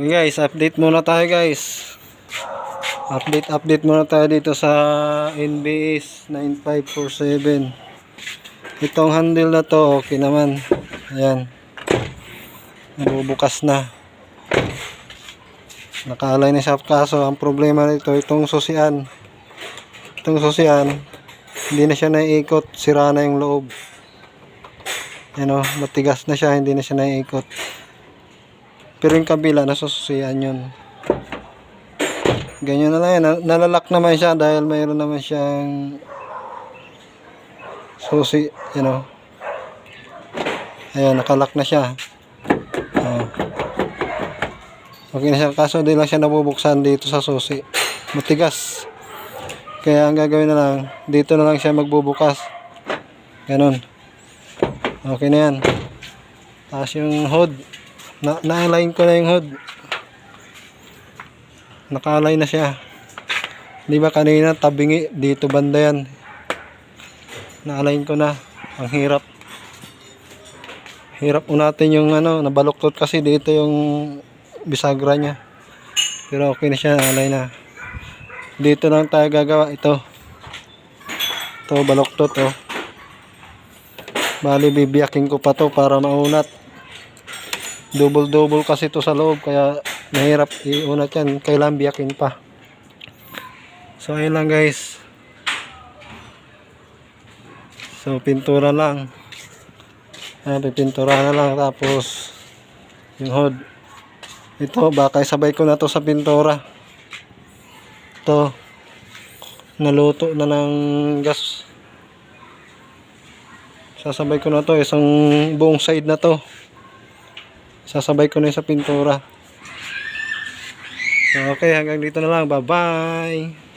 Guys, update muna tayo guys. Update update muna tayo dito sa NBS 9547. Itong handle na to okay naman. Ayan. Nabubukas na. Nakaalay na siya kaso ang problema nito itong susian. Itong susian hindi na siya naiikot, sira na yung loob. Yan o, matigas na siya, hindi na siya naiikot. Pero yung kabila, nasususian yun. Ganyan na lang yan. Na- Nalalak naman siya dahil mayroon naman siyang susi, you know. Ayan, nakalak na siya. Oh. Okay na siya. Kaso di lang siya nabubuksan dito sa susi. Matigas. Kaya ang gagawin na lang, dito na lang siya magbubukas. Ganon. Okay na yan. Tapos yung hood. Na na-align ko na yung hood. Naka-align na siya. Di ba kanina tabingi dito banda yan. Na-align ko na. Ang hirap. Hirap unatin yung ano, nabaluktot kasi dito yung bisagra niya. Pero okay na siya, na-align na. Dito lang tayo gagawa ito. Ito baluktot oh. Bali bibiyakin ko pa to para maunat. Double-double kasi to sa loob kaya mahirap iunat yan. Kailangan biyakin pa. So ayun lang guys. So pintura lang. Ayan, pipintura na lang tapos yung hood. Ito baka sabay ko na to sa pintura. Ito naluto na ng gas. Sasabay ko na to isang buong side na to. Sasabay ko na sa pintura. Okay, hanggang dito na lang. Bye-bye.